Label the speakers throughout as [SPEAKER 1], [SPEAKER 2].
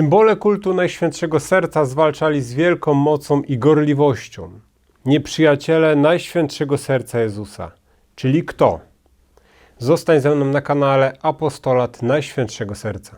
[SPEAKER 1] Symbole kultu Najświętszego Serca zwalczali z wielką mocą i gorliwością nieprzyjaciele Najświętszego Serca Jezusa. Czyli kto? Zostań ze mną na kanale Apostolat Najświętszego Serca.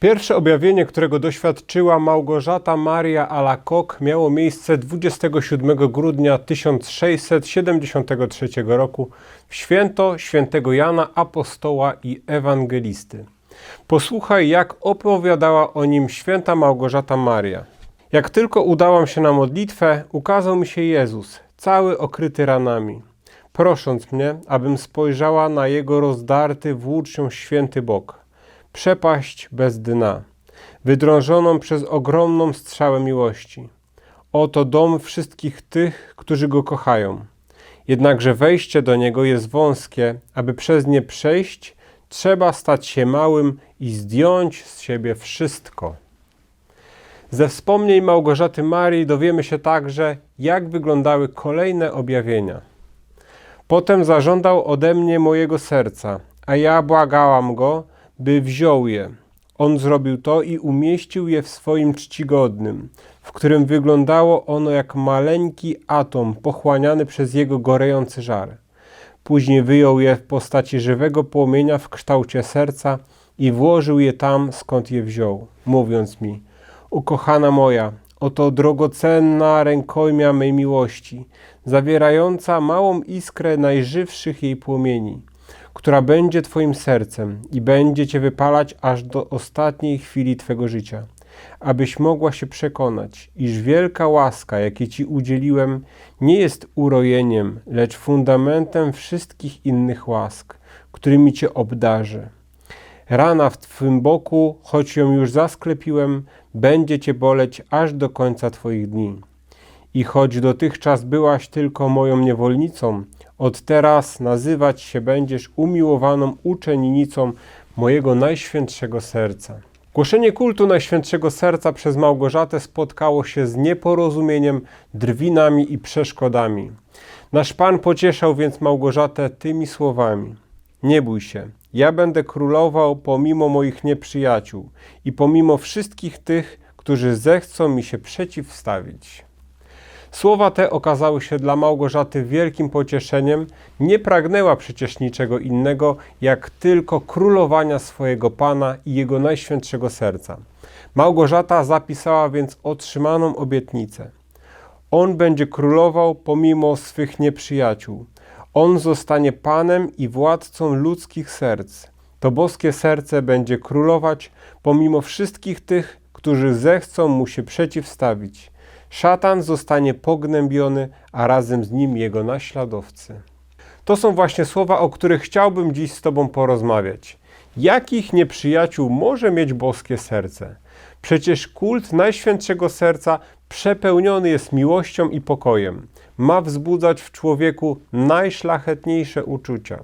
[SPEAKER 1] Pierwsze objawienie, którego doświadczyła Małgorzata Maria Alakok, miało miejsce 27 grudnia 1673 roku w święto świętego Jana Apostoła i Ewangelisty. Posłuchaj, jak opowiadała o nim święta Małgorzata Maria. Jak tylko udałam się na modlitwę, ukazał mi się Jezus, cały okryty ranami, prosząc mnie, abym spojrzała na jego rozdarty włócznią święty bok przepaść bez dna, wydrążoną przez ogromną strzałę miłości. Oto dom wszystkich tych, którzy go kochają. Jednakże wejście do niego jest wąskie, aby przez nie przejść, trzeba stać się małym i zdjąć z siebie wszystko. Ze wspomnień Małgorzaty Marii dowiemy się także, jak wyglądały kolejne objawienia. Potem zażądał ode mnie mojego serca, a ja błagałam go, by wziął je. On zrobił to i umieścił je w swoim czcigodnym, w którym wyglądało ono jak maleńki atom pochłaniany przez jego gorejący żar. Później wyjął je w postaci żywego płomienia w kształcie serca i włożył je tam, skąd je wziął, mówiąc mi: Ukochana moja, oto drogocenna rękojmia mej miłości, zawierająca małą iskrę najżywszych jej płomieni która będzie Twoim sercem i będzie Cię wypalać aż do ostatniej chwili Twego życia, abyś mogła się przekonać, iż wielka łaska, jakiej Ci udzieliłem, nie jest urojeniem, lecz fundamentem wszystkich innych łask, którymi Cię obdarzę. Rana w Twym boku, choć ją już zasklepiłem, będzie Cię boleć aż do końca Twoich dni. I choć dotychczas byłaś tylko moją niewolnicą, od teraz nazywać się będziesz umiłowaną uczennicą mojego najświętszego serca. Głoszenie kultu Najświętszego Serca przez Małgorzatę spotkało się z nieporozumieniem, drwinami i przeszkodami. Nasz Pan pocieszał więc Małgorzatę tymi słowami: Nie bój się, ja będę królował pomimo moich nieprzyjaciół i pomimo wszystkich tych, którzy zechcą mi się przeciwstawić. Słowa te okazały się dla Małgorzaty wielkim pocieszeniem. Nie pragnęła przecież niczego innego, jak tylko królowania swojego Pana i Jego najświętszego serca. Małgorzata zapisała więc otrzymaną obietnicę. On będzie królował pomimo swych nieprzyjaciół. On zostanie Panem i władcą ludzkich serc. To boskie serce będzie królować pomimo wszystkich tych, którzy zechcą mu się przeciwstawić. Szatan zostanie pognębiony, a razem z nim jego naśladowcy. To są właśnie słowa, o których chciałbym dziś z Tobą porozmawiać. Jakich nieprzyjaciół może mieć boskie serce? Przecież kult Najświętszego Serca przepełniony jest miłością i pokojem. Ma wzbudzać w człowieku najszlachetniejsze uczucia.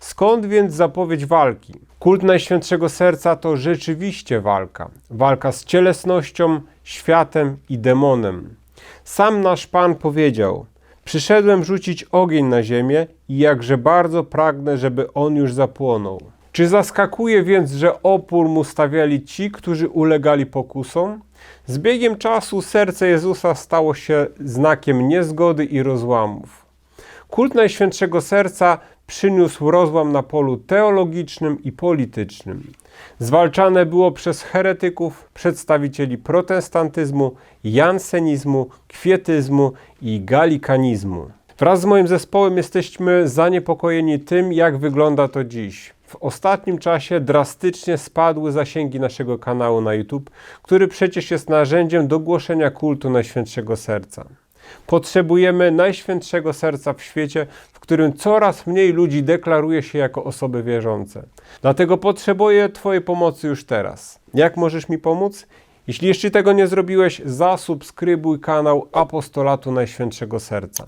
[SPEAKER 1] Skąd więc zapowiedź walki? Kult Najświętszego Serca to rzeczywiście walka. Walka z cielesnością, światem i demonem. Sam nasz Pan powiedział: Przyszedłem rzucić ogień na ziemię i jakże bardzo pragnę, żeby on już zapłonął. Czy zaskakuje więc, że opór mu stawiali ci, którzy ulegali pokusom? Z biegiem czasu serce Jezusa stało się znakiem niezgody i rozłamów. Kult Najświętszego Serca przyniósł rozłam na polu teologicznym i politycznym. Zwalczane było przez heretyków, przedstawicieli protestantyzmu, jansenizmu, kwietyzmu i galikanizmu. Wraz z moim zespołem jesteśmy zaniepokojeni tym, jak wygląda to dziś. W ostatnim czasie drastycznie spadły zasięgi naszego kanału na YouTube, który przecież jest narzędziem do głoszenia kultu Najświętszego Serca. Potrzebujemy Najświętszego Serca w świecie, w którym coraz mniej ludzi deklaruje się jako osoby wierzące. Dlatego potrzebuję Twojej pomocy już teraz. Jak możesz mi pomóc? Jeśli jeszcze tego nie zrobiłeś, zasubskrybuj kanał Apostolatu Najświętszego Serca.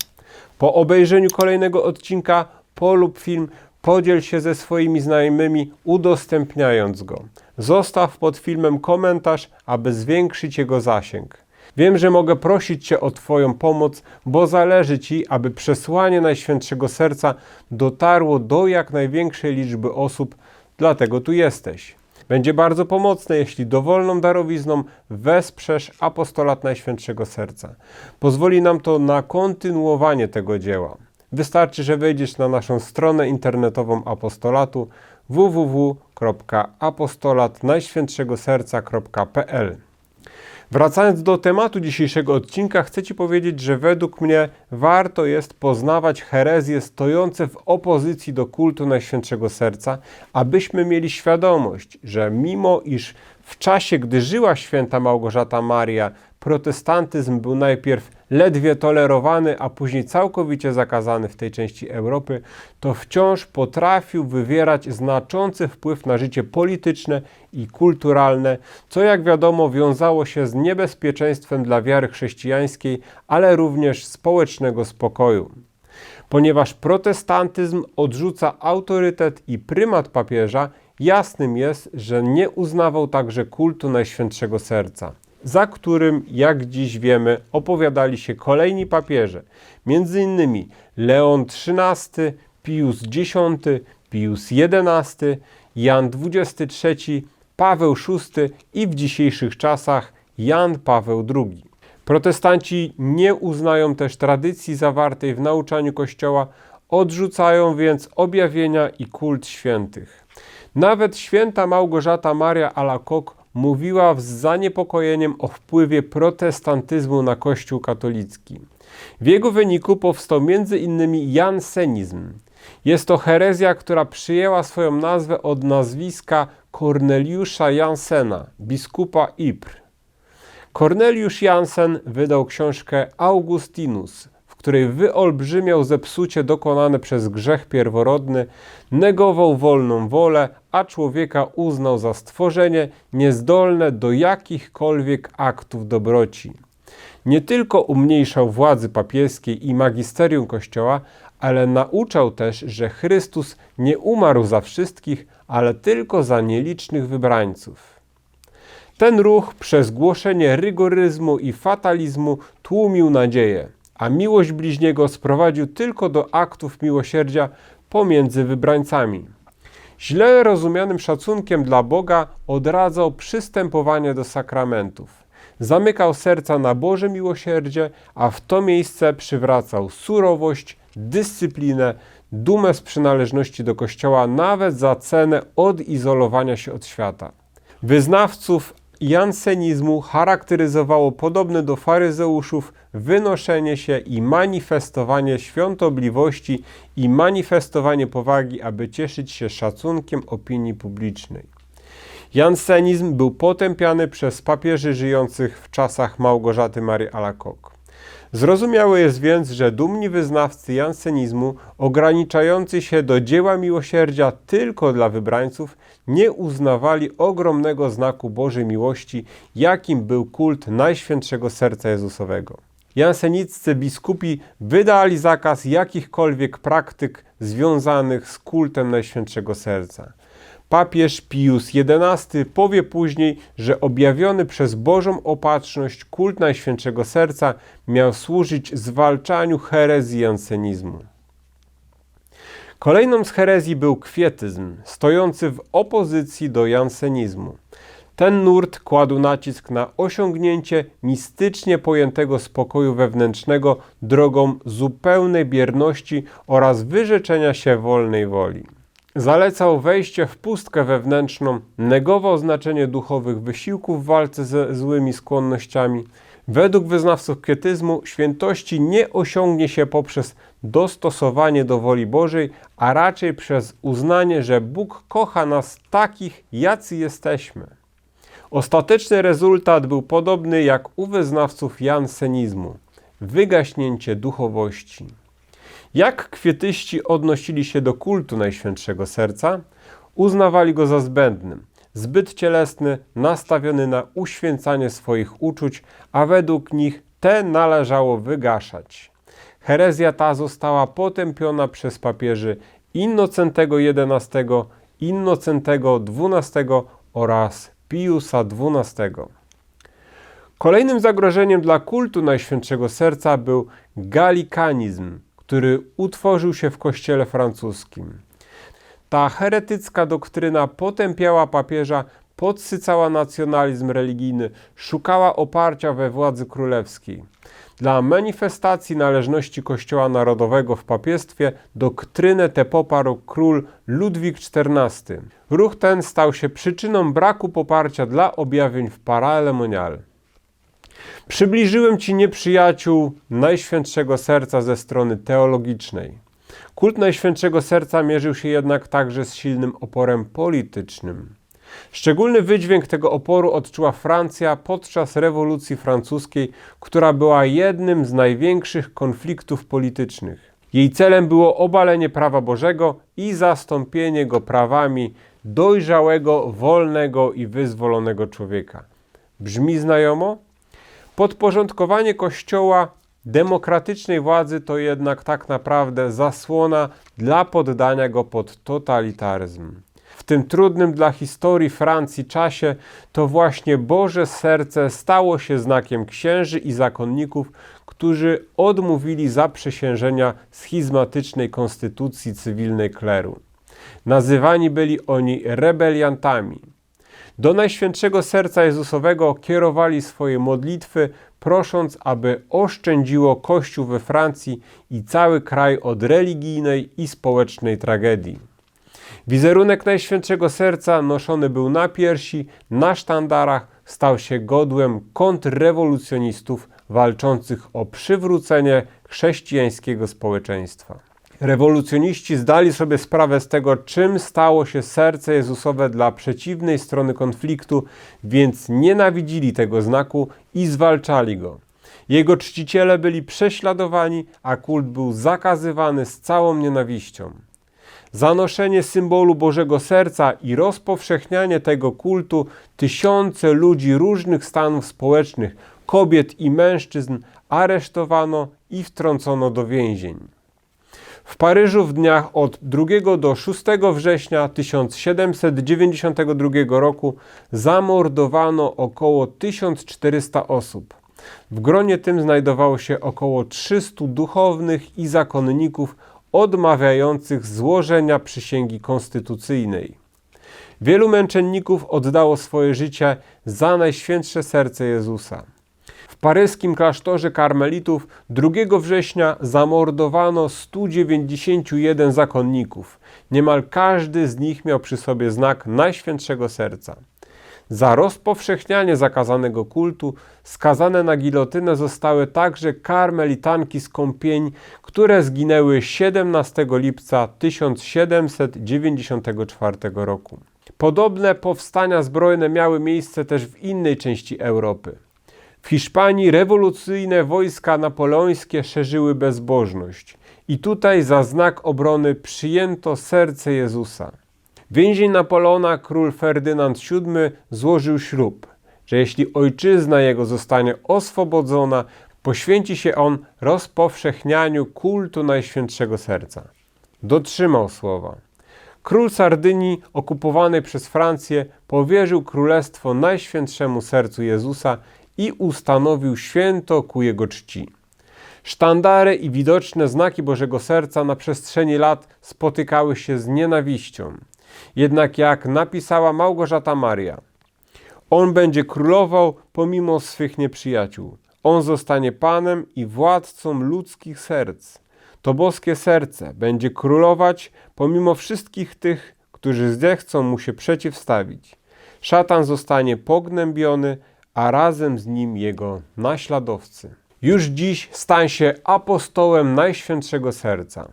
[SPEAKER 1] Po obejrzeniu kolejnego odcinka polub film, podziel się ze swoimi znajomymi, udostępniając go. Zostaw pod filmem komentarz, aby zwiększyć jego zasięg. Wiem, że mogę prosić Cię o Twoją pomoc, bo zależy Ci, aby przesłanie Najświętszego Serca dotarło do jak największej liczby osób, dlatego tu jesteś. Będzie bardzo pomocne, jeśli dowolną darowizną wesprzesz apostolat Najświętszego Serca. Pozwoli nam to na kontynuowanie tego dzieła. Wystarczy, że wejdziesz na naszą stronę internetową apostolatu www.apostolatnajświętszegoserca.pl Wracając do tematu dzisiejszego odcinka, chcę Ci powiedzieć, że według mnie warto jest poznawać herezje stojące w opozycji do kultu Najświętszego Serca, abyśmy mieli świadomość, że mimo iż w czasie, gdy żyła święta Małgorzata Maria, protestantyzm był najpierw ledwie tolerowany, a później całkowicie zakazany w tej części Europy, to wciąż potrafił wywierać znaczący wpływ na życie polityczne i kulturalne, co jak wiadomo wiązało się z niebezpieczeństwem dla wiary chrześcijańskiej, ale również społecznego spokoju. Ponieważ protestantyzm odrzuca autorytet i prymat papieża, jasnym jest, że nie uznawał także kultu Najświętszego Serca za którym, jak dziś wiemy, opowiadali się kolejni papieże, m.in. Leon XIII, Pius X, Pius XI, Jan XXIII, Paweł VI i w dzisiejszych czasach Jan Paweł II. Protestanci nie uznają też tradycji zawartej w nauczaniu Kościoła, odrzucają więc objawienia i kult świętych. Nawet święta Małgorzata Maria Alacoque mówiła z zaniepokojeniem o wpływie protestantyzmu na Kościół katolicki. W jego wyniku powstał m.in. jansenizm. Jest to herezja, która przyjęła swoją nazwę od nazwiska Korneliusza Jansena, biskupa Ypres. Korneliusz Jansen wydał książkę Augustinus, której wyolbrzymiał zepsucie dokonane przez grzech pierworodny, negował wolną wolę, a człowieka uznał za stworzenie niezdolne do jakichkolwiek aktów dobroci. Nie tylko umniejszał władzy papieskiej i magisterium Kościoła, ale nauczał też, że Chrystus nie umarł za wszystkich, ale tylko za nielicznych wybrańców. Ten ruch przez głoszenie rygoryzmu i fatalizmu tłumił nadzieję a miłość bliźniego sprowadził tylko do aktów miłosierdzia pomiędzy wybrańcami. Źle rozumianym szacunkiem dla Boga odradzał przystępowanie do sakramentów. Zamykał serca na Boże miłosierdzie, a w to miejsce przywracał surowość, dyscyplinę, dumę z przynależności do Kościoła, nawet za cenę odizolowania się od świata. Wyznawców jansenizmu charakteryzowało podobne do faryzeuszów wynoszenie się i manifestowanie świątobliwości i manifestowanie powagi, aby cieszyć się szacunkiem opinii publicznej. Jansenizm był potępiany przez papieży żyjących w czasach Małgorzaty Marii Alacoque. Zrozumiałe jest więc, że dumni wyznawcy jansenizmu, ograniczający się do dzieła miłosierdzia tylko dla wybrańców, nie uznawali ogromnego znaku Bożej miłości, jakim był kult Najświętszego Serca Jezusowego. Janseniccy biskupi wydali zakaz jakichkolwiek praktyk związanych z kultem Najświętszego Serca. Papież Pius XI powie później, że objawiony przez Bożą opatrzność kult Najświętszego Serca miał służyć zwalczaniu herezji jansenizmu. Kolejną z herezji był kwietyzm, stojący w opozycji do jansenizmu. Ten nurt kładł nacisk na osiągnięcie mistycznie pojętego spokoju wewnętrznego drogą zupełnej bierności oraz wyrzeczenia się wolnej woli. Zalecał wejście w pustkę wewnętrzną, negował znaczenie duchowych wysiłków w walce ze złymi skłonnościami. Według wyznawców kwietyzmu świętości nie osiągnie się poprzez dostosowanie do woli Bożej, a raczej przez uznanie, że Bóg kocha nas takich, jacy jesteśmy. Ostateczny rezultat był podobny jak u wyznawców jansenizmu wygaśnięcie duchowości. Jak kwietyści odnosili się do kultu Najświętszego Serca? Uznawali go za zbędnym, zbyt cielesny, nastawiony na uświęcanie swoich uczuć, a według nich te należało wygaszać. Herezja ta została potępiona przez papieży Innocentego XI, Innocentego XII oraz Piusa XII. Kolejnym zagrożeniem dla kultu Najświętszego Serca był galikanizm, który utworzył się w kościele francuskim. Ta heretycka doktryna potępiała papieża, podsycała nacjonalizm religijny, szukała oparcia we władzy królewskiej. Dla manifestacji należności Kościoła Narodowego w papiestwie doktrynę tę poparł król Ludwik XIV. Ruch ten stał się przyczyną braku poparcia dla objawień w Paralemonial. Przybliżyłem Ci nieprzyjaciół Najświętszego Serca ze strony teologicznej. Kult Najświętszego Serca mierzył się jednak także z silnym oporem politycznym. Szczególny wydźwięk tego oporu odczuła Francja podczas rewolucji francuskiej, która była jednym z największych konfliktów politycznych. Jej celem było obalenie prawa Bożego i zastąpienie go prawami dojrzałego, wolnego i wyzwolonego człowieka. Brzmi znajomo? Podporządkowanie Kościoła demokratycznej władzy to jednak tak naprawdę zasłona dla poddania go pod totalitaryzm. W tym trudnym dla historii Francji czasie to właśnie Boże Serce stało się znakiem księży i zakonników, którzy odmówili zaprzysiężenia schizmatycznej konstytucji cywilnej kleru. Nazywani byli oni rebeliantami. Do Najświętszego Serca Jezusowego kierowali swoje modlitwy, prosząc, aby oszczędziło Kościół we Francji i cały kraj od religijnej i społecznej tragedii. Wizerunek Najświętszego Serca noszony był na piersi, na sztandarach, stał się godłem kontrrewolucjonistów walczących o przywrócenie chrześcijańskiego społeczeństwa. Rewolucjoniści zdali sobie sprawę z tego, czym stało się serce Jezusowe dla przeciwnej strony konfliktu, więc nienawidzili tego znaku i zwalczali go. Jego czciciele byli prześladowani, a kult był zakazywany z całą nienawiścią. Zanoszenie symbolu Bożego Serca i rozpowszechnianie tego kultu tysiące ludzi różnych stanów społecznych, kobiet i mężczyzn aresztowano i wtrącono do więzień. W Paryżu w dniach od 2 do 6 września 1792 roku zamordowano około 1400 osób. W gronie tym znajdowało się około 300 duchownych i zakonników odmawiających złożenia przysięgi konstytucyjnej. Wielu męczenników oddało swoje życie za najświętsze serce Jezusa. Paryskim klasztorze karmelitów 2 września zamordowano 191 zakonników. Niemal każdy z nich miał przy sobie znak Najświętszego Serca. Za rozpowszechnianie zakazanego kultu skazane na gilotynę zostały także karmelitanki z Kąpień, które zginęły 17 lipca 1794 roku. Podobne powstania zbrojne miały miejsce też w innej części Europy. W Hiszpanii rewolucyjne wojska napoleońskie szerzyły bezbożność i tutaj za znak obrony przyjęto serce Jezusa. Więzień Napoleona król Ferdynand VII złożył ślub, że jeśli ojczyzna jego zostanie oswobodzona, poświęci się on rozpowszechnianiu kultu Najświętszego Serca. Dotrzymał słowa. Król Sardynii, okupowany przez Francję, powierzył królestwo Najświętszemu Sercu Jezusa i ustanowił święto ku jego czci. Sztandary i widoczne znaki Bożego Serca na przestrzeni lat spotykały się z nienawiścią. Jednak jak napisała Małgorzata Maria, on będzie królował pomimo swych nieprzyjaciół. On zostanie panem i władcą ludzkich serc. To boskie serce będzie królować pomimo wszystkich tych, którzy zechcą mu się przeciwstawić. Szatan zostanie pognębiony, a razem z nim jego naśladowcy. Już dziś stań się apostołem Najświętszego Serca.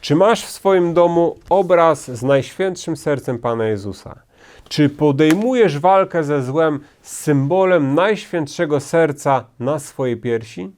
[SPEAKER 1] Czy masz w swoim domu obraz z Najświętszym Sercem Pana Jezusa? Czy podejmujesz walkę ze złem z symbolem Najświętszego Serca na swojej piersi?